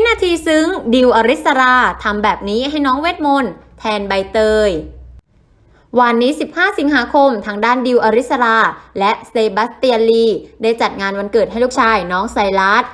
วินาทีซึ้งดิวอริสราทำแบบนี้ให้น้องเวทมนต์แทนใบเตย วันนี้ 15 สิงหาคม ทางด้านดิวอริสรา และเซบาสเตียนลี ได้จัดงานวันเกิดให้ลูกชายน้องไซรัส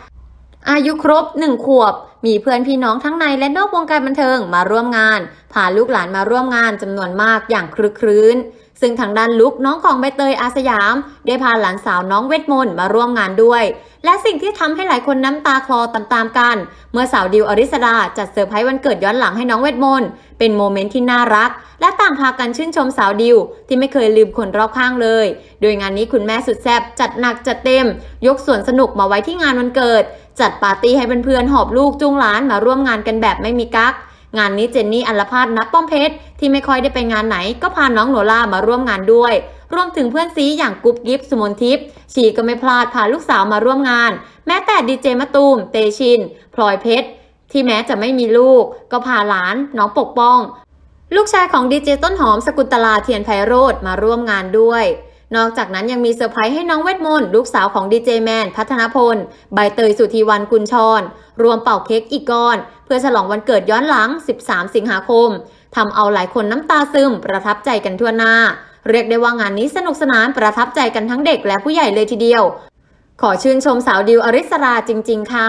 อายุครบ 1 ขวบ มีเพื่อนพี่น้องทั้งในและนอกวงการบันเทิงมาร่วมงานพาลูกหลานมาร่วมงานจำนวนมากอย่างครึกครื้น ซึ่งทางด้านลุกน้องของใบเตยอาสยาม ได้พาหลานสาวน้องเวทมนต์มาร่วมงานด้วย และสิ่งที่ทำให้หลายคนน้ำตาคลอตามๆกัน เมื่อสาวดิวอริสดาจัดเซอร์ไพรส์วันเกิดย้อนหลังให้น้องเวทมนต์เป็นโมเมนต์ที่น่ารัก และต่างพากันชื่นชมสาวดิว ที่ไม่เคยลืมคนรอบข้างเลย โดยงานนี้คุณแม่สุดแซ่บจัดหนักจัดเต็ม ยกสวนสนุกมาไว้ที่งานวันเกิด จัดปาร์ตี้ให้เพื่อนๆหอบลูกจูงหลานมาร่วมงานกันแบบไม่มีกั๊ก งานนี้เจนนี่อัลพาดนัดป้อมเพชรที่ไม่ค่อยได้ไปงานไหนก็พาน้องโนล่ามาร่วมงานด้วย รวมถึงเพื่อนซีอย่างกุ๊บกิ๊บสุมนทิพย์ชีก็ไม่พลาดพาลูกสาวมาร่วมงาน แม้แต่ดีเจมะตูม เตชิน พลอยเพชรที่แม้จะไม่มีลูก ก็พาหลาน น้องปกป้อง ลูกชายของดีเจต้นหอมสกุลตลาเทียนไพโรธมาร่วมงานด้วย นอกจากนั้นยังมีเซอร์ไพรส์ให้น้องเวทมนต์ลูกสาวของดีเจแมนพัฒนพล ใบเตยสุธีวันกุลชร รวมเป่าเค้กอีกก้อน เพื่อฉลองวันเกิดย้อนหลัง 13 สิงหาคมทำเอาหลายคนน้ำตาซึมประทับใจกันทั่วหน้า เรียกได้ว่างานนี้สนุกสนานประทับใจกันทั้งเด็กและผู้ใหญ่เลยทีเดียว ขอชื่นชมสาวดิวอริสราจริง ๆ ค่ะ